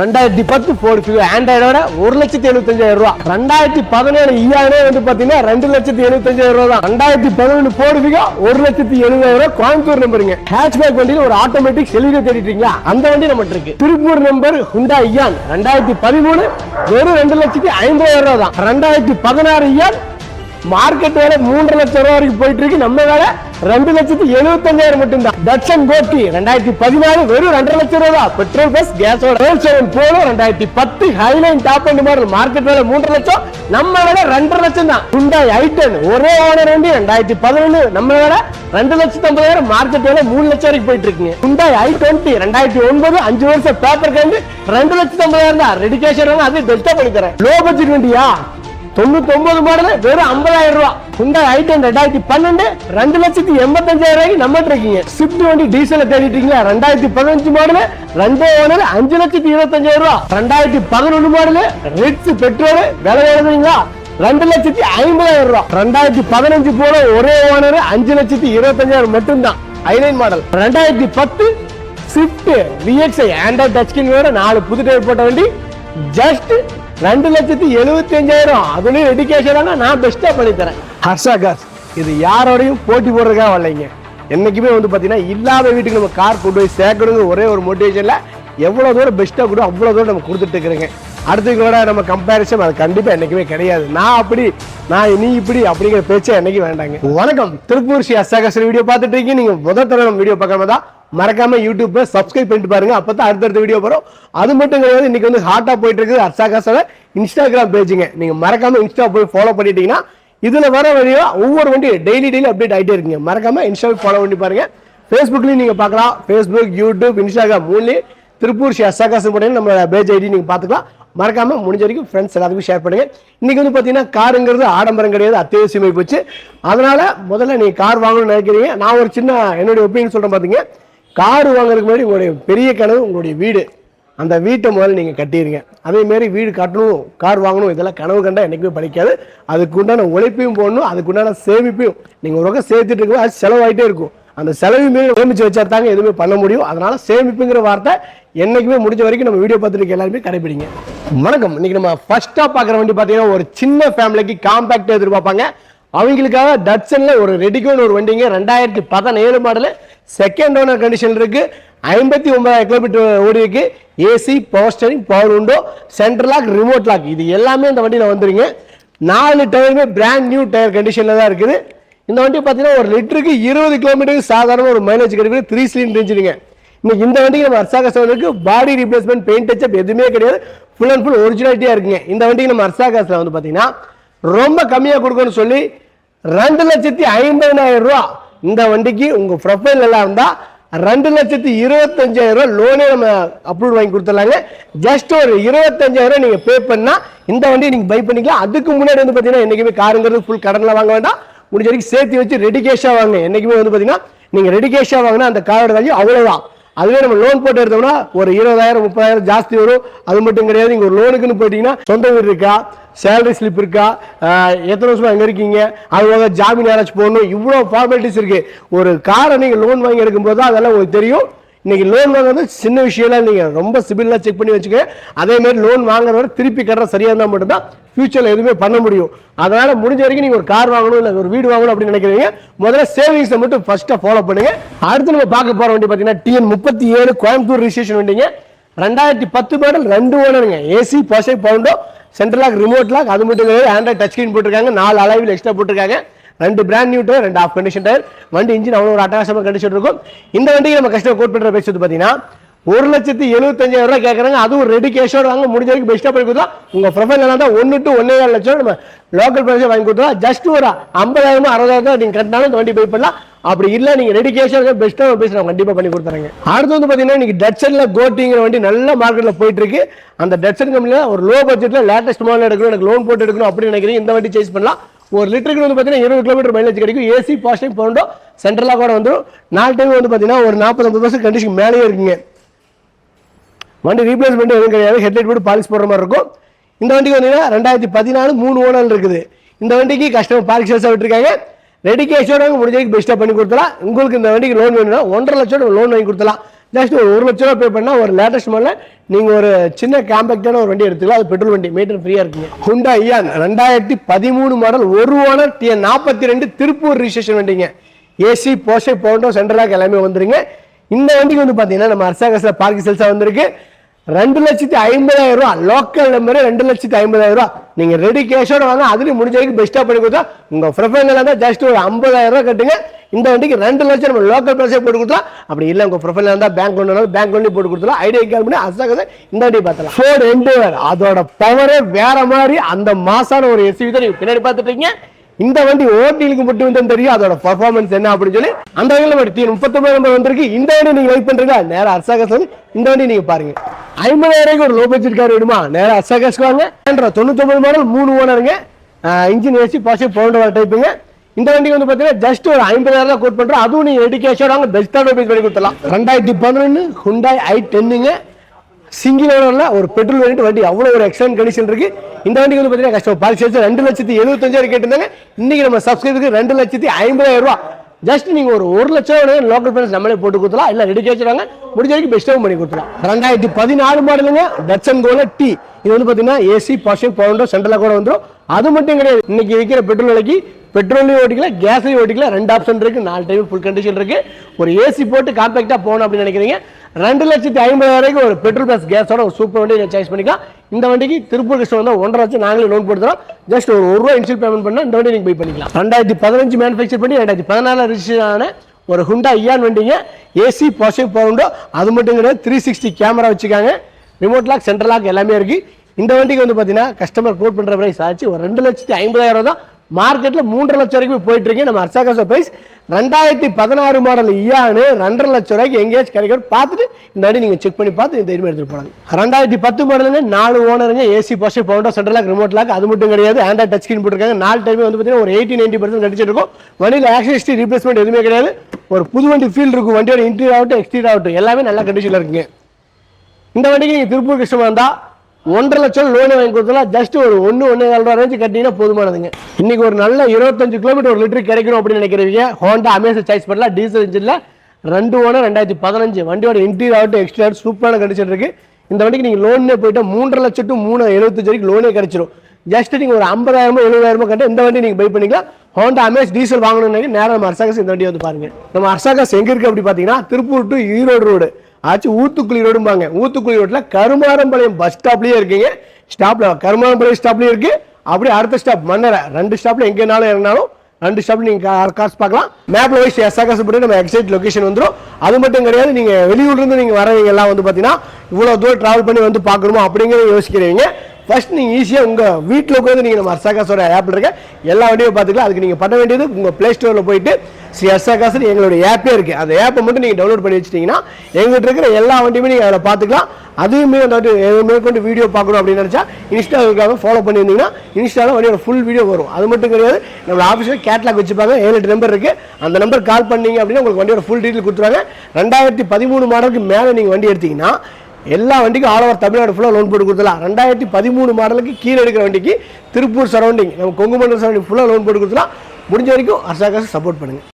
ரெண்டாயிரத்தி பத்து ஃபோர்டு ஆண்ட்ராய்டோட ஒரு லட்சத்தி எழுபத்தஞ்சாயிரம் ரூபா. ரெண்டாயிரத்தி பதினேழு இயானே வந்து பாத்தீங்கன்னா ரெண்டு லட்சத்தி எழுபத்தஞ்சாயிரம் ரூபா தான். ரெண்டாயிரத்தி பதினொன்று ஃபோர்டு ஒரு லட்சத்தி எழுபதாயிரம் ரூபா. கோயம்புத்தூர் நம்பருங்க ஹேட்ச்பேக் வண்டியில் ஒரு ஆட்டோமேட்டிக் செலிவியோ தேடிட்டீங்களா அந்த வண்டி நம்ம இருக்கு. திருப்பூர் நம்பர் ஹுண்டா இயான் ரெண்டாயிரத்தி பதிமூணு வெறும் ரெண்டு லட்சத்தி ஐம்பதாயிரம் ரூபா தான். ரெண்டாயிரத்தி பதினாறு இயான் மார்க்கெட் வேலை மூன்று லட்சம் ரூபாய் வரைக்கும் போயிட்டு இருக்கு. நம்ம வேலை ரெண்டு லட்சத்தி எழுபத்தஞ்சாயிரம் மட்டும்தான். தட்சன் கோட்டி ரெண்டாயிரத்தி பதினாலு வெறும் ரெண்டரை லட்சம் ரூபா பெட்ரோல் பஸ் கேஸோட செவன் போலும் ரெண்டாயிரத்தி பத்து highline top and model. Market வேலை மூன்று லட்சம். நம்ம வேலை ரெண்டரை லட்சம் தான். ஹுண்டாய் ஐட்டன் ஒரே ஓனர் வண்டி ரெண்டாயிரத்தி பதினொன்று நம்ம வேலை ரெண்டு லட்சத்தி ஐம்பதாயிரம். மார்க்கெட் வேலை மூணு லட்சம் வரைக்கும் போயிட்டு இருக்குங்க. ஹுண்டாய் ஐ டுவெண்ட்டி ரெண்டாயிரத்தி ஒன்பது அஞ்சு வருஷம் பேப்பர் கண்டு ரெண்டு லட்சத்தி ஐம்பதாயிரம் தான். ரெடிகேஷன் அது டெல்டா பண்ணி தரேன் லோ பட்ஜெட் வண்டியா? தொண்ணூத்தி மாடல் வெறும் ஐம்பதாயிரம் ரூபா. ஹுண்டாய் டென் ரெண்டாயிரத்தி பன்னெண்டு ரெண்டு லட்சத்தி எண்பத்தஞ்சாயிரம் ரூபாய்க்கு நம்ம இருக்கீங்க. ஸ்விஃப்ட் வண்டி டீசல் தேடிட்டீங்களா ரெண்டாயிரத்தி பதினஞ்சு மாடல் ரெண்டே ஓனர் அஞ்சு லட்சத்தி இருபத்தஞ்சாயிரம் ரூபா. ரெண்டாயிரத்தி பதினொன்று மாடல் ரிட்ஸ் பெட்ரோல் விலை எழுதுறீங்களா ரெண்டு லட்சத்தி ஐம்பதாயிரம் ரூபா. ரெண்டாயிரத்தி பதினஞ்சு போல ஒரே ஓனர் அஞ்சு லட்சத்தி இருபத்தஞ்சாயிரம் மட்டும்தான். ஐலைன் மாடல் ரெண்டாயிரத்தி பத்து Swift VXI android touch screen வேற நாலு புது டயர் போட்ட வண்டி. ஜஸ்ட் ரெண்டு லட்சத்தி எழுபத்தி அஞ்சாயிரம் அதுலயும் எடுக்கேஷனாக நான் பெஸ்டா பண்ணி தரேன். ஹர்ஷா கார் இது யாரோடையும் போட்டி போடுறதுக்காக வரலைங்க. என்னைக்குமே வந்து பார்த்தீங்கன்னா இல்லாத வீட்டுக்கு நம்ம கார் கொண்டு போய் சேர்க்கணுங்க ஒரே ஒரு மோட்டிவேஷன்ல எவ்வளோ தூரம் பெஸ்ட்டாக கூட அவ்வளோ தூரம் நம்ம கொடுத்துட்டு இருக்கிறேங்க. அடுத்தவங்களோட நம்ம கம்பேரிசன் அது கண்டிப்பாக என்றைக்குமே கிடையாது. நான் அப்படி நான் நீ இப்படி அப்படிங்கிற பேச்சே என்னைக்கு வேண்டாங்க. வணக்கம். திருப்பூர் ஸ்ரீ அசாகசர் வீடியோ பார்த்துட்டு இருக்கீங்க. நீங்கள் முதல் தடவை நம்ம வீடியோ பார்க்காம தான் மறக்காம யூடியூப்ல சப்ஸ்கிரைப் பண்ணிட்டு பாருங்க. அப்பதான் அடுத்தடுத்த வீடியோ வரும். அது மட்டும் கிடையாது இன்னைக்கு வந்து ஹாட்டா போயிட்டு இருக்குது. அர்சாகாசோட இன்ஸ்டாகிராம் பேஜுங்க நீங்க மறக்காம இன்ஸ்டா போய் ஃபாலோ பண்ணிட்டீங்கன்னா இதுல வர வழியா ஒவ்வொரு வண்டி டெய்லி டெய்லி அப்டேட் ஆகிட்டே இருக்குங்க. மறக்காம இன்ஸ்டா ஃபாலோ பண்ணி பாருங்க. ஃபேஸ்புக்லையும் நீங்க பார்க்கலாம். ஃபேஸ்புக் யூடியூப் இன்ஸ்டாகிராம் மூணுலயும் திருப்பூர் ஸ்ரீ அசாகாசம் போட்டீங்கன்னா நம்ம பேஜ் ஐடி நீங்க பார்த்துக்கலாம். மறக்காம முடிஞ்ச வரைக்கும் ஃப்ரெண்ட்ஸ் எல்லாத்துக்கும் ஷேர் பண்ணுங்க. இன்னைக்கு வந்து பாத்தீங்கன்னா காருங்கிறது ஆடம்பரம் கிடையாது. அத்தியாவசியமாய் போச்சு. அதனால முதல்ல நீங்கள் கார் வாங்கணும்னு நினைக்கிறீங்க. நான் ஒரு சின்ன என்னுடைய ஒப்பீனியன் சொல்றேன் பாத்தீங்க. கார் வாங்குறதுக்கு முன்னாடி உங்களுடைய பெரிய கனவு உங்களுடைய வீடு. அந்த வீட்டை முதல்ல நீங்கள் கட்டிடுங்க அதேமாரி வீடு கட்டணும் கார் வாங்கணும் இதெல்லாம் கனவு கண்டா என்றைக்குமே படிக்காது. அதுக்கு உண்டான உழைப்பையும் போடணும் அதுக்கு உண்டான சேமிப்பையும். நீங்கள் ஒரு பக்கம் சேர்த்துட்டு இருக்கும் அது செலவாயிட்டே இருக்கும். அந்த செலவு மீறி சேமிச்சு வச்சா தாங்க எதுவுமே பண்ண முடியும். அதனால சேமிப்புங்கிற வார்த்தை என்றைக்குமே முடிஞ்ச வரைக்கும் நம்ம வீடியோ பார்த்துட்டு எல்லாருமே கடைபிடிங்க வணக்கம். இன்னைக்கு நம்ம ஃபர்ஸ்ட்டாக பார்க்குற வண்டி பார்த்தீங்கன்னா ஒரு சின்ன ஃபேமிலிக்கு காம்பேக்ட் எதிர்பார்ப்பாங்க. அவங்களுக்காக டட்சனில் ஒரு ரெடிகோன் ஒரு வண்டிங்க ரெண்டாயிரத்தி பதினேழு மாடலு செகண்ட் ஓனர் கண்டிஷன் இருக்குது ஐம்பத்தி ஒன்பதாயிரம் கிலோமீட்டர் ஓடி இருக்கு AC power steering power window central lock remote lock இது எல்லாமே இந்த வண்டியில் வந்துருங்க. நாலு டயருமே பிராண்ட் நியூ டயர் கண்டிஷனில் தான் இருக்குது. இந்த வண்டி பார்த்தீங்கன்னா ஒரு லிட்டருக்கு இருபது கிலோமீட்டருக்கு சாதாரண ஒரு மைலேஜ் கிடைக்குது த்ரீ சிலிண்டர் இன்ஜினுங்க. இன்னைக்கு இந்த வண்டிக்கு நம்ம அர்சாக செவனுக்கு பாடி ரீப்ளேஸ்மெண்ட் பெயிண்ட் டச்சப் எதுவுமே கிடையாது. ஃபுல் அண்ட் ஃபுல் ஒரிஜினாலிட்டியாக இருக்குங்க. இந்த வண்டிக்கு நம்ம அர்சாகாஸில் வந்து பார்த்தீங்கன்னா ரொம்ப கம்மியாக கொடுக்கணும்னு சொல்லி ரெண்டு லட்சத்தி ஐம்பதினாயிரம் ரூபா இந்த வண்டிக்கு உங்கள் ப்ரொஃபைல் எல்லாம் இருந்தால் ரெண்டு லட்சத்தி இருபத்தஞ்சாயிரம் ரூபா லோனே நம்ம அப்ரூவ் வாங்கி கொடுத்துடலாங்க. ஜஸ்ட் ஒரு இருபத்தஞ்சாயிரம் நீங்கள் பே பண்ணால் இந்த வண்டியை நீங்கள் பை பண்ணிக்கலாம். அதுக்கு முன்னாடி வந்து பார்த்தீங்கன்னா என்றைக்குமே காருங்கிறது ஃபுல் கடனில் வாங்க வேண்டாம். முடிஞ்ச வரைக்கும் சேர்த்து வச்சு ரெடி கேஷாக வாங்க என்றைக்குமே வந்து பார்த்தீங்கன்னா நீங்கள் ரெடி கேஷாக வாங்கினா அந்த காரோட வேல்யூ அவ்வளோதான் அதுவே நம்ம லோன் போட்டு எடுத்தோம்னா ஒரு இருபதாயிரம் முப்பதாயிரம் ஜாஸ்தி வரும். அது மட்டும் கிடையாது இங்கே ஒரு லோனுக்குன்னு போயிட்டீங்கன்னா சொந்த வீடு இருக்கா? சேலரி ஸ்லிப் இருக்கா? எத்தனை வருஷமா எங்கே இருக்கீங்க? அது போக ஜாமீன் யாராச்சும் போடணும்? இவ்வளோ ஃபார்மாலிட்டிஸ் இருக்குது ஒரு காரை நீங்கள் லோன் வாங்கி எடுக்கும்போது தான் அதெல்லாம் உங்களுக்கு தெரியும். இன்றைக்கி லோன் வாங்குறது சின்ன விஷயம்லாம் நீங்கள் ரொம்ப சிபில்லாம் செக் பண்ணி வச்சுக்க அதேமாதிரி லோன் வாங்குறவரை திருப்பி கட்டுற சரியாக இருந்தால் மட்டும்தான் ஃப்யூச்சரில் எதுவுமே பண்ண முடியும். அதனால் முடிஞ்ச வரைக்கும் நீங்கள் ஒரு கார் வாங்கணும் இல்லை ஒரு வீடு வாங்கணும் அப்படின்னு நினைக்கிறீங்க. முதல்ல சேவிங்ஸை மட்டும் ஃபஸ்ட்டாக ஃபாலோ பண்ணுங்க. அடுத்து நம்ம பார்க்க போகிற வண்டி பார்த்தீங்கன்னா டிஎன் முப்பத்தி ஏழு கோயம்புத்தூர் ரிஜிஸ்ட்ரேஷன் வண்டிங்க. ரெண்டாயிரத்தி பத்து மாடல் ரெண்டு ஓனருங்க. ஏசி பசை பவுண்டோ சென்ட்ரல் லாக் ரிமோட் லாக் அது மட்டும் கிடையாது. ஆண்ட்ராய்ட் டச் ஸ்க்ரீன் போட்டிருக்காங்க. நாலு அளவில் எக்ஸ்ட்ரா போட்டிருக்காங்க. ரெண்டு பிராண்ட் நியூ டயர் ரெண்டு ஆஃப் கண்டிஷன் டயர் வண்டி இன்ஜின் அவ்வளோ ஒரு அட்டகாசமாக கண்டிஷன் இருக்கும். இந்த வண்டிக்கு நம்ம கஸ்டமர் கோட் பண்ணுற பேசுறது பார்த்தீங்கன்னா ஒரு லட்சத்தி எழுபத்தஞ்சாயிரம் ரூபாய் கேட்குறாங்க அதுவும் ரெடி கேஷோட வாங்க. முடிஞ்ச வரைக்கும் பெஸ்ட்டாக பண்ணி கொடுத்தா உங்கள் ப்ரொஃபைல் தான் ஒன்று டு ஒன்றே ஏழு லட்சம் நம்ம லோக்கல் ப்ரைஸை வாங்கி கொடுத்தா ஜஸ்ட் ஒரு ஐம்பதாயிரமோ அறுபதாயிரம் நீங்கள் கட்டினாலும் இந்த வண்டி போய் பண்ணலாம். அப்படி இல்லை நீங்கள் ரெடி கேஷோட பெஸ்ட்டாக பேசி நான் கண்டிப்பாக பண்ணி கொடுத்துறேங்க. அடுத்து வந்து பார்த்தீங்கன்னா இன்றைக்கி டட்சனில் கோட்டிங்கிற வண்டி நல்ல மார்க்கெட்டில் போயிட்டுருக்கு அந்த டட்சன் கம்பெனியில் ஒரு லோ பட்ஜெட்டில் லேட்டஸ்ட் மாடல் எடுக்கணும் எனக்கு லோன் போட்டு எடுக்கணும் அப்படின்னு நினைக்கிறீங்க. இந்த வண்டி சேஸ் பண்ணலாம். ஒரு லிட்டருக்கு வந்து பார்த்தீங்கன்னா இருபது கிலோமீட்டர் மைலேஜ் கிடைக்கும். ஏசி பாஸ்டிங் பவுண்டோ சென்ட்ரலாக கூட வந்துடும் நாலு டைம் வந்து பார்த்தீங்கன்னா ஒரு நாற்பது ஐம்பது பர்சன்ட் கண்டிஷன் மேலேயே இருக்குங்க. வண்டி ரீப்ளேஸ்மெண்ட் எதுவும் கிடையாது. ஹெட்லைட் போட்டு பாலிஷ் போடுற மாதிரி இருக்கும். இந்த வண்டிக்கு வந்தீங்கன்னா ரெண்டாயிரத்தி பதினாலு மூணு ஓனல் இருக்குது. இந்த வண்டிக்கு கஸ்டமர் பார்க் சேல்ஸாக விட்டுருக்காங்க. ரெடி கேஷோட முடிஞ்சதுக்கு பெஸ்ட்டாக பண்ணி கொடுத்தலாம் உங்களுக்கு இந்த வண்டிக்கு லோன் வேணும்னா ஒன்றரை லட்சம் லோன் வாங்கி கொடுத்தலாம் ஜஸ்ட் ஒரு ஒரு லட்ச ரூபா பே பண்ணால் ஒரு லேட்டஸ்ட் மாடலில் நீங்கள் ஒரு சின்ன காம்பேக்டான ஒரு வண்டி எடுத்துக்கலாம். அது பெட்ரோல் வண்டி மீட்டர் ஃப்ரீயாக இருக்குங்க. ஹுண்டா ஐயா ரெண்டாயிரத்தி பதிமூணு மாடல் ஒரு ஓனர் டிஎன் நாற்பத்தி ரெண்டு திருப்பூர் ரிஜிஸ்ட்ரேஷன் வண்டிங்க. ஏசி போஷை போண்டோ சென்ட்ரலாக் எல்லாமே வந்துருங்க. இந்த வண்டிக்கு வந்து பார்த்தீங்கன்னா நம்ம அர்சாகஸில் பார்க் செல்ஸாக வந்திருக்கு. ரெண்டு லட்சத்தி ஐம்பதாயிரம் ரூபா லோக்கல் நம்பரு ரெண்டு லட்சத்தி ஐம்பதாயிரம் ரூபா. நீங்கள் ரெடி கேஷோட வாங்க அதுலேயும் முடிஞ்ச வரைக்கும் பெஸ்ட்டாக பண்ணி கொடுத்தா உங்கள் ப்ரொஃபைல் தான் ஜஸ்ட் ஒரு ஐம்பதாயிரம் ரூபா கட்டுங்க. இந்த வண்டிக்கு ரெண்டு லட்சம் நம்ம லோக்கல் பிரைஸே போட்டு கொடுத்தலாம் அப்படி இல்லை உங்கள் ப்ரொஃபைல் இருந்தால் பேங்க் லோன் பேங்க் லோன்லேயும் போட்டு கொடுத்தலாம் ஐடியா கால் பண்ணி அசாக இந்த வண்டி பார்த்தலாம் ஃபோர்ட் என்டோவர் அதோட பவரே வேற மாதிரி அந்த மாசான ஒரு எஸ்யூவி தான் நீங்கள் பின்னாடி பார்த்துட்டு இந்த வண்டி ஓட்டிலுக்கு மட்டும் தான் தெரியும் அதோட பர்ஃபார்மன்ஸ் என்ன அப்படின்னு சொல்லி அந்த வகையில் நம்ம டீ முப்பத்தொம்பது நம்பர் வந்திருக்கு. இந்த வண்டி நீங்கள் வெயிட் பண்ணுறீங்க நேரம் அர்சாகஸ் வந்து இந்த வண்டி நீங்கள் பாருங்க. ஐம்பதாயிரம் ஒரு லோ பட்ஜெட் கார் வேணுமா? நேரம் அர்சாகஸ்க்கு வாங்க. தொண்ணூத்தொம்பது மாடல் மூணு ஓனருங்க இன்ஜின் ஏசி பாசி பவுண்டர் வர டைப்புங்க இந்த வண்டிக்கு வந்து பார்த்தீங்கன்னா ஜஸ்ட் ஒரு ஐம்பதாயிரம் கோட் பண்ணுறோம் அதுவும் ரெடி கேஷ் வாங்க பெஸ்ட்டான பேஸ் பண்ணி கொடுத்தலாம் ரெண்டாயிரத்தி பதினொன்று ஹுண்டாய் ஐ டென்னுங்க சிங்கிள் ஓனர்ல ஒரு பெட்ரோல் வேரியன்ட் வண்டி அவ்வளோ ஒரு எக்ஸலன்ட் கண்டிஷன் இருக்குது இந்த வண்டிக்கு வந்து பார்த்தீங்கன்னா கஷ்டம். பாலிசி சேர்த்து ரெண்டு லட்சத்தி எழுபத்தஞ்சாயிரம் கேட்டிருந்தாங்க. இன்னைக்கு நம்ம சப்ஸ்கிரைபருக்கு ரெண்டு லட்சத்தி ஐம்பதாயிரம் ரூபா ஜஸ்ட் நீங்கள் ஒரு ஒரு லட்சம் லோக்கல் ஃபைனான்ஸ் நம்மளே போட்டு கொடுத்துலாம் இல்லை ரெடி கேட்சுறாங்க முடிஞ்ச வரைக்கும் பெஸ்ட்டாகவும் பண்ணி கொடுத்துலாம் ரெண்டாயிரத்தி பதினாலு மாடலுங்க டட்சன் கோல டி இது வந்து பார்த்தீங்கன்னா ஏசி பாஷிங் பவுண்டோ சென்ட்ரலாக கூட வந்துடும் அது மட்டும் கிடையாது. இன்னைக்கு விற்கிற பெட்ரோல் விலைக்கு பெட்ரோலையும் ஓட்டிக்கலாம் கேஸையும் ஓட்டிக்கலாம் ரெண்டு ஆப்ஷன் இருக்குது நாலு டைம் ஃபுல் கண்டிஷன் இருக்குது ஒரு ஏசி போட்டு காம்பேக்டாக போகணும் அப்படின்னு நினைக்கிறீங்க. ரெண்டு லட்சத்தி ஐம்பதாயிரம் ஒரு பெட்ரோல் ப்ளஸ் கேஸோட ஒரு சூப்பர் வண்டி சாய்ஸ் பண்ணிக்கலாம். இந்த வண்டிக்கு திருப்பூர் கிருஷ்ணன் வந்து ஒன்றரை லட்சம் நாங்களே லோன் போடுறோம் ஜஸ்ட் ஒரு ஒரு ரூபா இன்சூல் பேமெண்ட் பண்ணால் இந்த வண்டி நீங்கள் பை பண்ணிக்கலாம். ரெண்டாயிரத்தி பதினஞ்சு மேனுஃபேக்சர் பண்ணி ரெண்டாயிரத்தி பதினாலு ரிஜிஸ்டர் ஆன ஒரு ஹுண்டா இயான் வண்டிங்க. ஏசி பாசிட்டிவ் பவுண்டோ அது மட்டும் கிடையாது த்ரீ சிக்ஸ்டி கேமரா வச்சுக்காங்க ரிமோட் லாக் சென்ட்ரல் லாக் எல்லாமே இருக்குது இந்த வண்டிக்கு வந்து பார்த்தீங்கன்னா கஸ்டமர் கோட் பண்ணுற பிரைஸ் ஆச்சு. ஒரு ரெண்டு லட்சத்தி ஐம்பதாயிரம் தான் மார்க்கெட்டில் மூன்றரை லட்சம் வரைக்கும் போயிட்டு இருக்கு நம்ம அர்சாகாச பிரைஸ் ரெண்டாயிரத்தி பதினாறு மாடல் இயானு ரெண்டரை லட்சம் ரூபாய்க்கு எங்கேயாச்சும் கிடைக்கும் பார்த்துட்டு இந்த அடி நீங்கள் செக் பண்ணி பார்த்து இந்த தைரியம் எடுத்துகிட்டு போனாங்க ரெண்டாயிரத்தி பத்து மாடலுங்க நாலு ஓனருங்க ஏசி பாஸ்ட் பவுண்டோ சென்ட்ரல் லாக் ரிமோட் லாக் அது மட்டும் கிடையாது. ஆண்ட்ராய்ட் டச் ஸ்கிரீன் போட்டுருக்காங்க. நாலு டைமே வந்து பார்த்தீங்கன்னா ஒரு எயிட்டி நைன்டி பர்சன்ட் கடிச்சிட்டு வண்டியில் ஆக்சிஸ்டி ரீப்ளேஸ்மெண்ட் எதுவுமே கிடையாது. ஒரு புது வண்டி ஃபீல் இருக்கும். வண்டியோட இன்டீரியர் ஆகட்டும் எக்ஸ்டீரியர் ஆகட்டும் எல்லாமே நல்ல கண்டிஷனில் இருக்குங்க. இந்த வண்டிக்கு நீங்கள் திருப்பூர் கஷ்டமாக இருந்தால் ஒன்றரை லட்சம் லோன் வாங்கி கொடுத்தலாம் ஜஸ்ட் ஒரு ஒன்று ஒன்று ஏழு ரூபா ரேஞ்சு கட்டிங்கன்னா போதுமானதுங்க. இன்னைக்கு ஒரு நல்ல இருபத்தஞ்சு கிலோமீட்டர் ஒரு லிட்டர் கிடைக்கணும் அப்படின்னு நினைக்கிறீங்க ஹோண்டா அமேசன் சாய்ஸ் பண்ணலாம். டீசல் இன்ஜினில் ரெண்டு ஓனர் ரெண்டாயிரத்தி பதினஞ்சு. வண்டியோட இன்டீரியர் ஆகட்டும் எக்ஸ்டீரியர் சூப்பரான கண்டிஷன் இருக்குது இந்த வண்டிக்கு நீங்கள் லோன்னே போயிட்டு மூன்றரை லட்சம் டு மூணு எழுபத்தஞ்சு வரைக்கும் லோனே கிடைச்சிரும். ஜஸ்ட் நீங்கள் ஒரு ஐம்பதாயிரமோ எழுபதாயிரமோ கண்டு இந்த வண்டி நீங்கள் பை பண்ணிக்கலாம். ஹோண்டா அமேஸ் டீசல் வாங்கணும்னு நேரம் நம்ம அர்சாகஸ் இந்த வண்டி வந்து பாருங்கள் நம்ம அர்சாகஸ் எங்கே இருக்குது அப்படி பார்த்தீங்கன்னா திருப்பூர் டு ஈரோடு ரோடு ஆச்சு ஊத்துக்குழி ரோடும்பாங்க. ஊத்துக்குழி ரோட்டில் கருமாரம்பாளையம் பஸ் ஸ்டாப்லேயே இருக்கீங்க. ஸ்டாப்பில் கருமாரம்பாளையம் ஸ்டாப்லேயும் இருக்குது அப்படியே அடுத்த ஸ்டாப் மன்னரை. ரெண்டு ஸ்டாப்பில் எங்கேனாலும் இறங்கினாலும் ரெண்டு ஸ்டாப்பில் நீங்கள் காசு பார்க்கலாம். மேப்பில் வைஸ் எஸ்ஆகாசு போட்டு நம்ம எக்ஸைட் லொக்கேஷன் வந்துடும் அது மட்டும் கிடையாது நீங்கள் வெளியூர்லேருந்து நீங்கள் வரவங்க எல்லாம் வந்து பார்த்தீங்கன்னா இவ்வளோ தூரம் ட்ராவல் பண்ணி வந்து பார்க்கணுமோ அப்படிங்கிறத யோசிக்கிறீங்க. ஃபர்ஸ்ட் நீங்கள் ஈஸியாக உங்கள் வீட்டில் உட்காந்து நீங்கள் நம்ம அர்சாகாசோட ஆப்பில் இருக்க எல்லா வண்டியும் பார்த்துக்கலாம். அதுக்கு நீங்கள் பண்ண வேண்டியது உங்கள் பிளே ஸ்டோரில் போயிட்டு ஸ்ரீ அர்சாகாசன் எங்களுடைய ஆப்பே இருக்குது அந்த ஆப்பை மட்டும் நீங்கள் டவுன்லோட் பண்ணி வச்சிட்டிங்கன்னா எங்கிட்ட இருக்கிற எல்லா வண்டியுமே நீங்கள் அதில் பார்த்துக்கலாம். அதையுமே வந்துட்டு மேற்கொண்டு வீடியோ பார்க்கணும் அப்படின்னு நினச்சா இன்ஸ்டாவுக்காக ஃபாலோ பண்ணியிருந்தீங்கன்னா இன்ஸ்டாவில் வண்டியோட ஃபுல் வீடியோ வரும். அது மட்டும் கிடையாது நம்மளோட ஆஃபீஸில் கேட்லாக் வச்சுப்பாங்க. ஏழு எட்டு நம்பர் இருக்குது அந்த நம்பர் கால் பண்ணீங்க அப்படின்னா உங்களுக்கு வண்டியோட ஃபுல் டீட்டெயில் கொடுத்துருவாங்க. ரெண்டாயிரத்தி பதிமூணு மாடலுக்கு மேலே நீங்கள் வண்டி எடுத்தீங்கன்னா எல்லா வண்டிக்கும் ஆல் ஓவர் தமிழ்நாடு ஃபுல்லாக லோன் போட்டு கொடுத்துலாம் ரெண்டாயிரத்தி பதிமூணு மாடலுக்கு கீழே எடுக்கிற வண்டிக்கு திருப்பூர் சரௌண்டிங் நம்ம கொங்கு மண்டல் சரௌண்டிங் ஃபுல்லாக லோன் போட்டு கொடுத்துலாம் முடிஞ்ச வரைக்கும் அரசாங்க சப்போர்ட் பண்ணுங்கள்